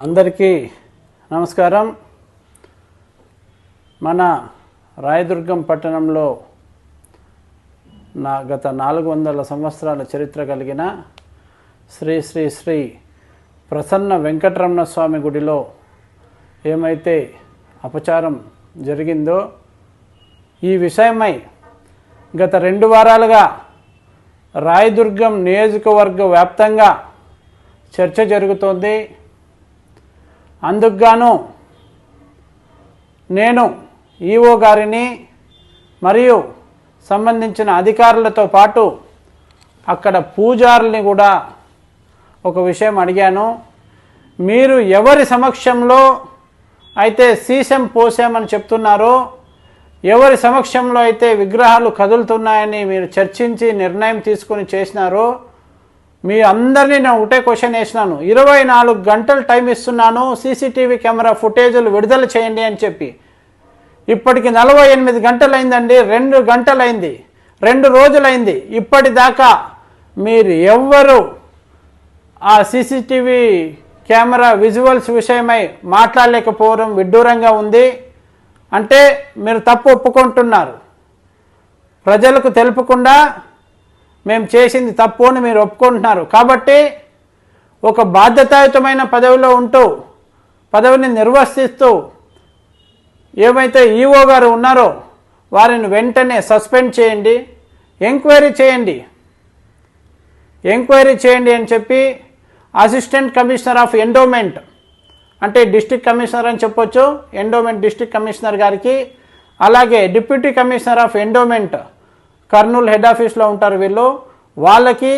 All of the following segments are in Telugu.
అందరికీ నమస్కారం. మన రాయదుర్గం పట్టణంలో నా గత నాలుగు వందల సంవత్సరాల చరిత్ర కలిగిన శ్రీ శ్రీ శ్రీ ప్రసన్న వెంకటరమణ స్వామి గుడిలో ఏమైతే అపచారం జరిగిందో ఈ విషయమై గత రెండు వారాలుగా రాయదుర్గం నియోజకవర్గ వ్యాప్తంగా చర్చ జరుగుతోంది. అందుకుగాను నేను ఈఓ గారిని మరియు సంబంధించిన అధికారులతో పాటు అక్కడ పూజారుల్ని కూడా ఒక విషయం అడిగాను. మీరు ఎవరి సమక్షంలో అయితే సీసం పోసామని చెప్తున్నారో ఎవరి సమక్షంలో అయితే విగ్రహాలు కదులుతున్నాయని మీరు చర్చించి నిర్ణయం తీసుకొని చేసినారో మీ అందరినీ నేను ఒకటే క్వశ్చన్ వేసినాను. ఇరవై నాలుగు గంటలు టైం ఇస్తున్నాను సీసీటీవీ కెమెరా ఫుటేజీలు విడుదల చేయండి అని చెప్పి. ఇప్పటికి నలభై ఎనిమిది గంటలైందండి రెండు గంటలైంది రెండు రోజులైంది. ఇప్పటిదాకా మీరు ఎవ్వరు ఆ సీసీటీవీ కెమెరా విజువల్స్ విషయమై మాట్లాడలేకపోవడం విడ్డూరంగా ఉంది. అంటే మీరు తప్పు ఒప్పుకుంటున్నారు. ప్రజలకు తెలుపకుండా మేము చేసింది తప్పు అని మీరు ఒప్పుకుంటున్నారు. కాబట్టి ఒక బాధ్యతాయుతమైన పదవిలో ఉంటూ పదవిని నిర్వర్తిస్తూ ఏమైతే ఈఓ గారు ఉన్నారో వారిని వెంటనే సస్పెండ్ చేయండి ఎంక్వైరీ చేయండి. ఎంక్వైరీ చేయండి అని చెప్పి అసిస్టెంట్ కమిషనర్ ఆఫ్ ఎండోమెంట్ అంటే డిస్టిక్ కమిషనర్ అని చెప్పొచ్చు ఎండోమెంట్ డిస్టిక్ కమిషనర్ గారికి అలాగే deputy commissioner of endowment Kurnool head ఆఫీస్లో ఉంటారు వీళ్ళు. వాళ్ళకి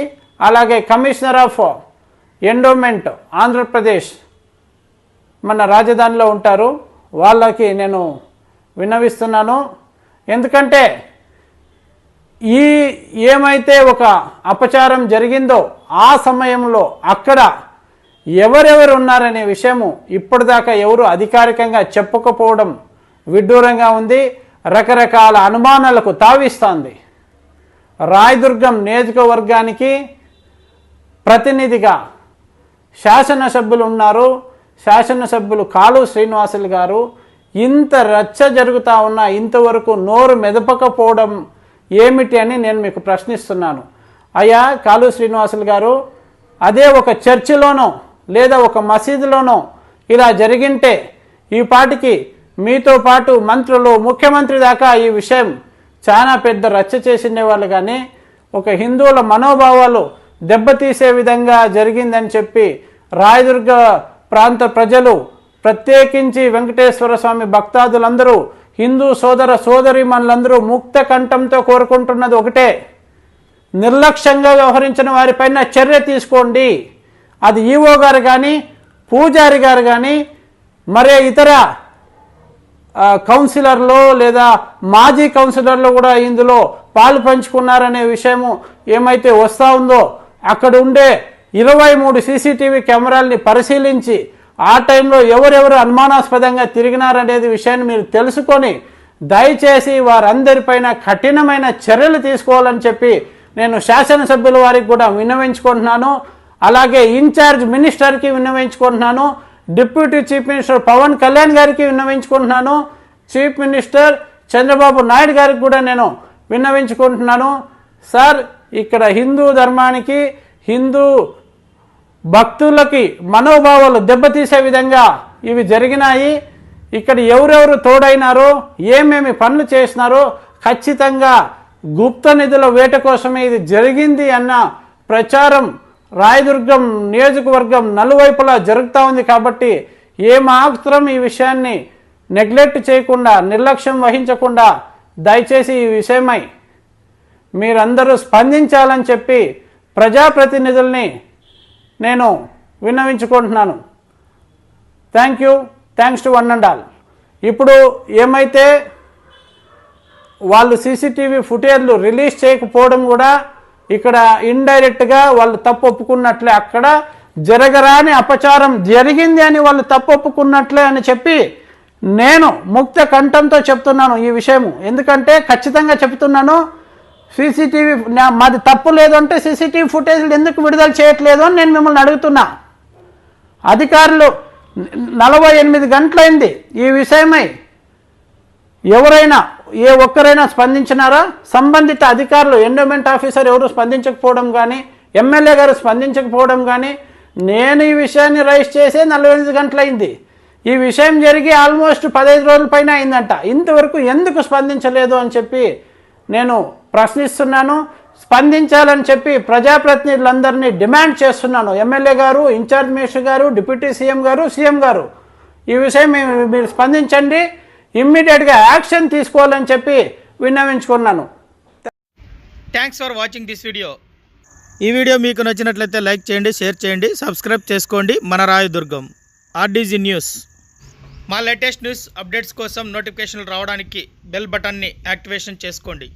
అలాగే కమిషనర్ ఆఫ్ ఎండోమెంట్ ఆంధ్రప్రదేశ్ మన రాజధానిలో ఉంటారు. వాళ్ళకి నేను విన్నవిస్తున్నాను. ఎందుకంటే ఈ ఏమైతే ఒక అపచారం జరిగిందో ఆ సమయంలో అక్కడ ఎవరెవరు ఉన్నారనే విషయము ఇప్పటిదాకా ఎవరు అధికారికంగా చెప్పకపోవడం విడ్డూరంగా ఉంది. రకరకాల అనుమానాలకు తావిస్తోంది. రాయదుర్గం నియోజకవర్గానికి ప్రతినిధిగా శాసనసభ్యులు ఉన్నారు శాసనసభ్యులు కాలు శ్రీనివాసులు గారు. ఇంత రచ్చ జరుగుతూ ఉన్నా ఇంతవరకు నోరు మెదపకపోవడం ఏమిటి అని నేను మీకు ప్రశ్నిస్తున్నాను. అయ్యా కాలు శ్రీనివాసులు గారు అదే ఒక చర్చిలోనో లేదా ఒక మసీదులోనో ఇలా జరిగింటే ఈ పాటికి మీతో పాటు మంత్రులు ముఖ్యమంత్రి దాకా ఈ విషయం చాలా పెద్ద రచ్చ చేసిండే వాళ్ళు కానీ ఒక హిందువుల మనోభావాలు దెబ్బతీసే విధంగా జరిగిందని చెప్పి రాయదుర్గ ప్రాంత ప్రజలు ప్రత్యేకించి వెంకటేశ్వర స్వామి భక్తాదులందరూ హిందూ సోదర సోదరిమణులందరూ ముక్త కంఠంతో కోరుకుంటున్నది ఒకటే. నిర్లక్ష్యంగా వ్యవహరించిన వారిపైన చర్య తీసుకోండి. అది ఈవో గారు కానీ పూజారి గారు కానీ మరే ఇతర కౌన్సిలర్లు లేదా మాజీ కౌన్సిలర్లు కూడా ఇందులో పాలు పంచుకున్నారనే విషయము ఏమైతే వస్తూ ఉందో అక్కడ ఉండే ఇరవై మూడు సీసీటీవీ కెమెరాల్ని పరిశీలించి ఆ టైంలో ఎవరెవరు అనుమానాస్పదంగా తిరిగినారనేది విషయాన్ని మీరు తెలుసుకొని దయచేసి వారందరిపైన కఠినమైన చర్యలు తీసుకోవాలని చెప్పి నేను శాసనసభ్యుల వారికి కూడా విన్నవించుకుంటున్నాను. అలాగే ఇన్ఛార్జ్ మినిస్టర్కి విన్నవించుకుంటున్నాను. Deputy chief minister Pawan Kalyan గారికి విన్నవించుకుంటున్నాను. చీఫ్ మినిస్టర్ చంద్రబాబు నాయుడు గారికి కూడా నేను విన్నవించుకుంటున్నాను. సార్ ఇక్కడ హిందూ ధర్మానికి హిందూ భక్తులకి మనోభావాలు దెబ్బతీసే విధంగా ఇవి జరిగినాయి. ఇక్కడ ఎవరెవరు తోడైనారో ఏమేమి పనులు చేసినారో ఖచ్చితంగా గుప్త నిధుల వేట కోసమే ఇది జరిగింది అన్న ప్రచారం రాయదుర్గం నియోజకవర్గం నలువైపులా జరుగుతూ ఉంది కాబట్టి ఏమాత్రం ఈ విషయాన్ని నెగ్లెక్ట్ చేయకుండా నిర్లక్ష్యం వహించకుండా దయచేసి ఈ విషయమై మీరందరూ స్పందించాలని చెప్పి ప్రజాప్రతినిధుల్ని నేను విన్నవించుకుంటున్నాను. Thank you thanks to one and all ఇప్పుడు ఏమైతే వాళ్ళు సీసీటీవీ ఫుటేజ్లు రిలీజ్ చేయకపోవడం కూడా ఇక్కడ ఇండైరెక్ట్గా వాళ్ళు తప్పు ఒప్పుకున్నట్లే అక్కడ జరగరాని అపచారం జరిగింది అని వాళ్ళు తప్పు ఒప్పుకున్నట్లే అని చెప్పి నేను ముక్త కంఠంతో చెప్తున్నాను ఈ విషయము. ఎందుకంటే ఖచ్చితంగా చెప్తున్నాను సీసీటీవీ మాది తప్పు లేదంటే సీసీటీవీ ఫుటేజ్లు ఎందుకు విడుదల చేయట్లేదు అని నేను మిమ్మల్ని అడుగుతున్నా. అధికారులు నలభై ఎనిమిది గంటలైంది ఈ విషయమై. ఎవరైనా ఏ ఒక్కరైనా స్పందించినారా? సంబంధిత అధికారులు ఎండోమెంట్ ఆఫీసర్ ఎవరు స్పందించకపోవడం కానీ ఎమ్మెల్యే గారు స్పందించకపోవడం కానీ నేను ఈ విషయాన్ని రైస్ చేసే నలభై ఎనిమిది గంటలైంది. ఈ విషయం జరిగి ఆల్మోస్ట్ పదహైదు రోజుల పైన అయిందంట. ఇంతవరకు ఎందుకు స్పందించలేదు అని చెప్పి నేను ప్రశ్నిస్తున్నాను. స్పందించాలని చెప్పి ప్రజాప్రతినిధులందరినీ డిమాండ్ చేస్తున్నాను. ఎమ్మెల్యే గారు ఇన్ఛార్జ్ మినిస్టర్ గారు డిప్యూటీ సీఎం గారు సీఎం గారు. ఈ విషయం మీరు స్పందించండి. ఇమ్మీడియట్గా యాక్షన్ తీసుకోవాలని చెప్పి విన్నవించుకున్నాను. Thanks for watching this video ఈ వీడియో మీకు నచ్చినట్లయితే లైక్ చేయండి షేర్ చేయండి సబ్స్క్రైబ్ చేసుకోండి. మన రాయదుర్గం ఆర్డీజీ న్యూస్ మా లేటెస్ట్ న్యూస్ అప్డేట్స్ కోసం నోటిఫికేషన్లు రావడానికి బెల్ బటన్ని యాక్టివేషన్ చేసుకోండి.